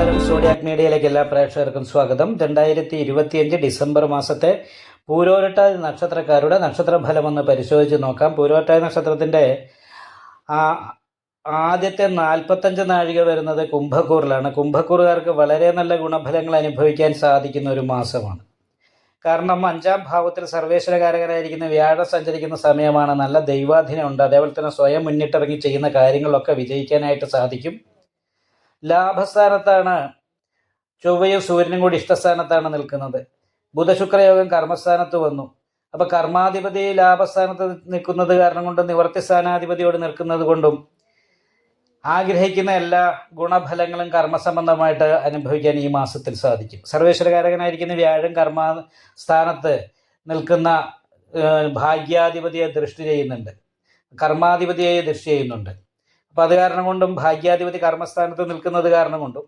നമസ്കാരം. സോഡിയാക് മീഡിയയിലേക്ക് എല്ലാ പ്രേക്ഷകർക്കും സ്വാഗതം. രണ്ടായിരത്തി ഇരുപത്തിയഞ്ച് ഡിസംബർ മാസത്തെ പൂരോരട്ടാതി നക്ഷത്രക്കാരുടെ നക്ഷത്രഫലം ഒന്ന് പരിശോധിച്ച് നോക്കാം. പൂരോരട്ടാതി നക്ഷത്രത്തിന്റെ ആദ്യത്തെ നാൽപ്പത്തഞ്ച് നാഴിക വരുന്നത് കുംഭക്കൂറിലാണ്. കുംഭക്കൂറുകാർക്ക് വളരെ നല്ല ഗുണഫലങ്ങൾ അനുഭവിക്കാൻ സാധിക്കുന്ന ഒരു മാസമാണ്. കാരണം അഞ്ചാം ഭാവത്തിൽ സർവേശ്വരകാരകനായിരിക്കുന്ന വ്യാഴം സഞ്ചരിക്കുന്ന സമയമാണ് നല്ല ദൈവാധീനം ഉണ്ട്. അതേപോലെ തന്നെ സ്വയം മുന്നിട്ടിറങ്ങി ചെയ്യുന്ന കാര്യങ്ങളൊക്കെ വിജയിക്കാനായിട്ട് സാധിക്കും. ലാഭസ്ഥാനത്താണ് ചൊവ്വയും സൂര്യനും കൂടി ഇഷ്ടസ്ഥാനത്താണ് നിൽക്കുന്നത്. ബുധശുക്രയോഗം കർമ്മസ്ഥാനത്ത് വന്നു. അപ്പൊ കർമാധിപതി ലാഭസ്ഥാനത്ത് നിൽക്കുന്നത് കാരണം കൊണ്ട് നിവർത്തി സ്ഥാനാധിപതിയോട് നിൽക്കുന്നത് കൊണ്ടും ആഗ്രഹിക്കുന്ന എല്ലാ ഗുണഫലങ്ങളും കർമ്മസംബന്ധമായിട്ട് അനുഭവിക്കാൻ ഈ മാസത്തിൽ സാധിക്കും. സർവേശ്വരകാരകനായിരിക്കുന്ന വ്യാഴം കർമ്മ സ്ഥാനത്ത് നിൽക്കുന്ന ഭാഗ്യാധിപതിയെ ദൃഷ്ടി ചെയ്യുന്നുണ്ട്. കർമാധിപതിയെ ദൃഷ്ടി ചെയ്യുന്നുണ്ട്. അപ്പം അത് കാരണം കൊണ്ടും ഭാഗ്യാധിപതി കർമ്മസ്ഥാനത്ത് നിൽക്കുന്നത് കാരണം കൊണ്ടും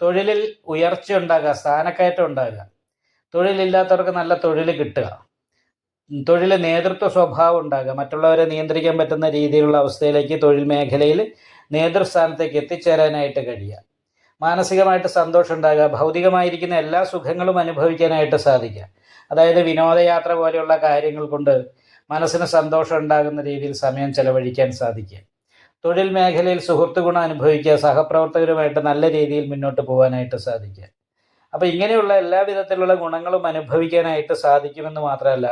തൊഴിലിൽ ഉയർച്ച ഉണ്ടാകുക സ്ഥാനക്കയറ്റം ഉണ്ടാകുക തൊഴിലില്ലാത്തവർക്ക് നല്ല തൊഴിൽ കിട്ടുക തൊഴിൽ നേതൃത്വ സ്വഭാവം ഉണ്ടാകുക മറ്റുള്ളവരെ നിയന്ത്രിക്കാൻ പറ്റുന്ന രീതിയിലുള്ള അവസ്ഥയിലേക്ക് തൊഴിൽ മേഖലയിൽ നേതൃസ്ഥാനത്തേക്ക് എത്തിച്ചേരാനായിട്ട് കഴിയുക. മാനസികമായിട്ട് സന്തോഷം ഉണ്ടാകുക ഭൗതികമായിരിക്കുന്ന എല്ലാ സുഖങ്ങളും അനുഭവിക്കാനായിട്ട് സാധിക്കുക. അതായത് വിനോദയാത്ര പോലെയുള്ള കാര്യങ്ങൾ കൊണ്ട് മനസ്സിന് സന്തോഷം ഉണ്ടാകുന്ന രീതിയിൽ സമയം ചെലവഴിക്കാൻ സാധിക്കുക. തൊഴിൽ മേഖലയിൽ സുഹൃത്ത് ഗുണം അനുഭവിക്കുക സഹപ്രവർത്തകരുമായിട്ട് നല്ല രീതിയിൽ മുന്നോട്ട് പോകാനായിട്ട് സാധിക്കുക. അപ്പോൾ ഇങ്ങനെയുള്ള എല്ലാ വിധത്തിലുള്ള ഗുണങ്ങളും അനുഭവിക്കാനായിട്ട് സാധിക്കുമെന്ന് മാത്രമല്ല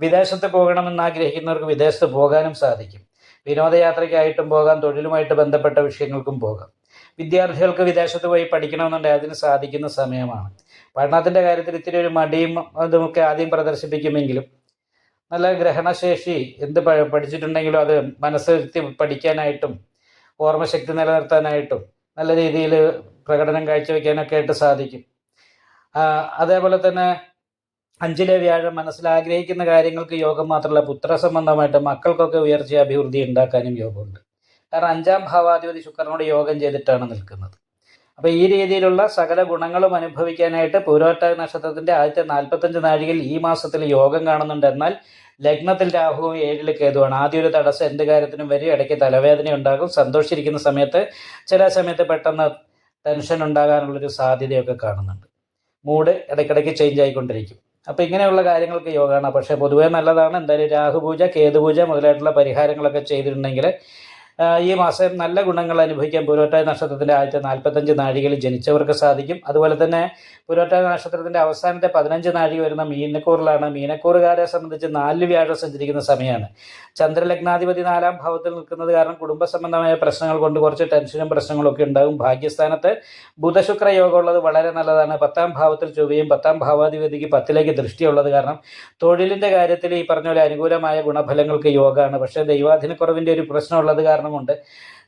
വിദേശത്ത് പോകണമെന്ന് ആഗ്രഹിക്കുന്നവർക്ക് വിദേശത്ത് പോകാനും സാധിക്കും. വിനോദയാത്രയ്ക്കായിട്ടും പോകാം തൊഴിലുമായിട്ട് ബന്ധപ്പെട്ട വിഷയങ്ങൾക്കും പോകാം. വിദ്യാർത്ഥികൾക്ക് വിദേശത്ത് പോയി പഠിക്കണമെന്നുണ്ടെങ്കിൽ അതിന് സാധിക്കുന്ന സമയമാണ്. പഠനത്തിന്റെ കാര്യത്തിൽ ഇത്തിരി ഒരു മടിയും അതുമൊക്കെ ആദ്യം പ്രദർശിപ്പിക്കുമെങ്കിലും നല്ല ഗ്രഹണശേഷി എന്ത് പഠിച്ചിട്ടുണ്ടെങ്കിലും അത് മനസ്സിരുത്തി പഠിക്കാനായിട്ടും ഓർമ്മശക്തി നിലനിർത്താനായിട്ടും നല്ല രീതിയിൽ പ്രകടനം കാഴ്ചവെക്കാനൊക്കെ ആയിട്ട് സാധിക്കും. അതേപോലെ തന്നെ അഞ്ചിലെ വ്യാഴം മനസ്സിൽ ആഗ്രഹിക്കുന്ന കാര്യങ്ങൾക്ക് യോഗം മാത്രമല്ല പുത്ര സംബന്ധമായിട്ട് മക്കൾക്കൊക്കെ ഉയർച്ച അഭിവൃദ്ധി ഉണ്ടാക്കാനും യോഗമുണ്ട്. കാരണം അഞ്ചാം ഭാവാധിപതി ശുക്രനോട് യോഗം ചെയ്തിട്ടാണ് നിൽക്കുന്നത്. അപ്പോൾ ഈ രീതിയിലുള്ള സകല ഗുണങ്ങളും അനുഭവിക്കാനായിട്ട് പൂരോട്ട നക്ഷത്രത്തിന്റെ ആദ്യത്തെ നാൽപ്പത്തഞ്ച് നാഴികയിൽ ഈ മാസത്തിൽ യോഗം കാണുന്നുണ്ട്. എന്നാൽ ലഗ്നത്തിൽ രാഹുവും ഏഴിൽ കേതുവാണ്. ആദ്യ ഒരു തടസ്സം എന്ത് കാര്യത്തിനും വരും ഇടയ്ക്ക് തലവേദന ഉണ്ടാകും സന്തോഷിച്ചിരിക്കുന്ന സമയത്ത് ചില സമയത്ത് പെട്ടെന്ന് ടെൻഷൻ ഉണ്ടാകാനുള്ളൊരു സാധ്യതയൊക്കെ കാണുന്നുണ്ട്. മൂഡ് ഇടയ്ക്കിടയ്ക്ക് ചേഞ്ച് ആയിക്കൊണ്ടിരിക്കും. അപ്പോൾ ഇങ്ങനെയുള്ള കാര്യങ്ങൾക്ക് യോഗമാണ്. പക്ഷേ പൊതുവേ നല്ലതാണ്. എന്തായാലും രാഹുപൂജ കേതുപൂജ മുതലായിട്ടുള്ള പരിഹാരങ്ങളൊക്കെ ചെയ്തിട്ടുണ്ടെങ്കിൽ ഈ മാസം നല്ല ഗുണങ്ങൾ അനുഭവിക്കാൻ പുരോട്ടായ നക്ഷത്രത്തിന്റെ ആദ്യത്തെ നാൽപ്പത്തഞ്ച് നാഴികയിൽ ജനിച്ചവർക്ക് സാധിക്കും. അതുപോലെ തന്നെ പുരോട്ടായ നക്ഷത്രത്തിന്റെ അവസാനത്തെ പതിനഞ്ച് നാഴിക വരുന്ന മീനക്കൂറിലാണ്. മീനക്കൂറുകാരെ സംബന്ധിച്ച് നാല് വ്യാഴം സഞ്ചരിക്കുന്ന സമയമാണ്. ചന്ദ്രലഗ്നാധിപതി നാലാം ഭാവത്തിൽ നിൽക്കുന്നത് കാരണം കുടുംബ സംബന്ധമായ പ്രശ്നങ്ങൾ കൊണ്ട് കുറച്ച് ടെൻഷനും പ്രശ്നങ്ങളും ഒക്കെ ഉണ്ടാകും. ഭാഗ്യസ്ഥാനത്ത് ബുധശുക്ര യോഗം ഉള്ളത് വളരെ നല്ലതാണ്. പത്താം ഭാവത്തിൽ ചൊവ്വയും പത്താം ഭാവാധിപതിക്ക് പത്തിലേക്ക് ദൃഷ്ടിയുള്ളത് കാരണം തൊഴിലിന്റെ കാര്യത്തിൽ ഈ പറഞ്ഞ പോലെ അനുകൂലമായ ഗുണഫലങ്ങൾക്ക് യോഗമാണ്. പക്ഷേ ദൈവാധീനക്കുറവിന്റെ ഒരു പ്രശ്നമുള്ളത് കാരണം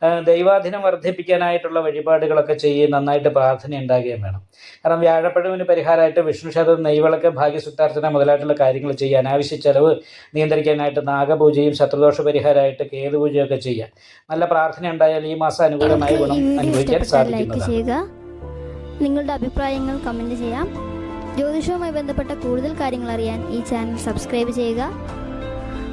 ആ, ദൈവാധീനം വർദ്ധിപ്പിക്കാനായിട്ടുള്ള വഴിപാടുകളൊക്കെ ചെയ്യുകയും നന്നായിട്ട് പ്രാർത്ഥന ഉണ്ടാകുകയും വേണം. കാരണം വ്യാഴപ്പഴവിന് പരിഹാരമായിട്ട് വിഷ്ണു ക്ഷേത്രം നെയ്വിളക്ക് ഭാഗ്യസുത്താർച്ചന മുതലായിട്ടുള്ള കാര്യങ്ങൾ ചെയ്യുക അനാവശ്യ ചെലവ് നിയന്ത്രിക്കാനായിട്ട് നാഗപൂജയും ശത്രുദോഷ പരിഹാരമായിട്ട് കേതുപൂജയൊക്കെ ചെയ്യുക. നല്ല പ്രാർത്ഥന ഉണ്ടായാൽ ഈ മാസം അനുകൂലമായി ഗുണം അനുഭവിക്കാൻ സാധിക്കുന്നതാണ്. നിങ്ങളുടെ അഭിപ്രായങ്ങൾ കമന്റ് ചെയ്യാം. ജ്യോതിഷവുമായി ബന്ധപ്പെട്ട കൂടുതൽ കാര്യങ്ങൾ അറിയാൻ ഈ ചാനൽ സബ്സ്ക്രൈബ് ചെയ്യുക.